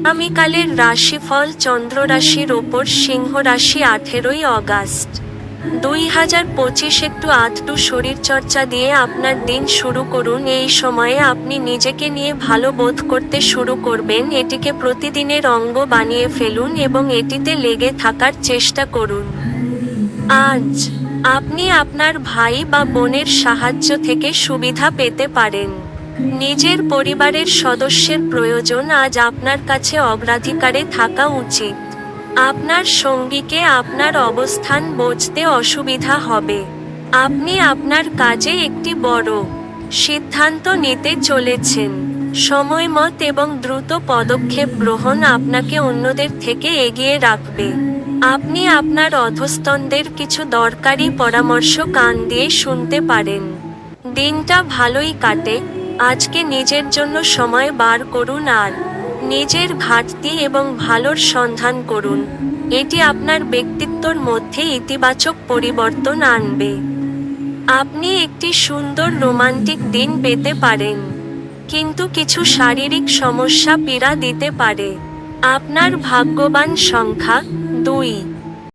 আগামীকালের রাশিফল চন্দ্র রাশির ওপর সিংহ রাশি আঠেরোই অগাস্ট। দুই হাজার পঁচিশ একটু আধটু শরীরচর্চা দিয়ে আপনার দিন শুরু করুন। এই সময়ে আপনি নিজেকে নিয়ে ভালো বোধ করতে শুরু করবেন। এটিকে প্রতিদিনের অঙ্গ বানিয়ে ফেলুন এবং এটিতে লেগে থাকার চেষ্টা করুন। আজ আপনি আপনার ভাই বা বোনের সাহায্য থেকে সুবিধা পেতে পারেন। নিজের পরিবারের সদস্যের প্রয়োজন আজ আপনার কাছে অগ্রাধিকারে থাকা উচিত। আপনার সঙ্গীকে আপনার অবস্থান বুঝতে অসুবিধা হবে। আপনি আপনার কাজে একটি বড় সিদ্ধান্ত নিতে চলেছেন। সময়মত এবং দ্রুত পদক্ষেপ গ্রহণ আপনাকে অন্যদের থেকে এগিয়ে রাখবে। আপনি আপনার অধস্তনদের কিছু দরকারি পরামর্শ কান দিয়ে শুনতে পারেন। দিনটা ভালোই কাটে আজকে নিজের জন্য সময় বার করুন আর নিজের ঘাটতি এবং ভালোর সন্ধান করুন। এটি আপনার ব্যক্তিত্বর মধ্যে ইতিবাচক পরিবর্তন আনবে। আপনি একটি সুন্দর রোমান্টিক দিন পেতে পারেন, কিন্তু কিছু শারীরিক সমস্যা পীড়া দিতে পারে। আপনার ভাগ্যবান সংখ্যা দুই।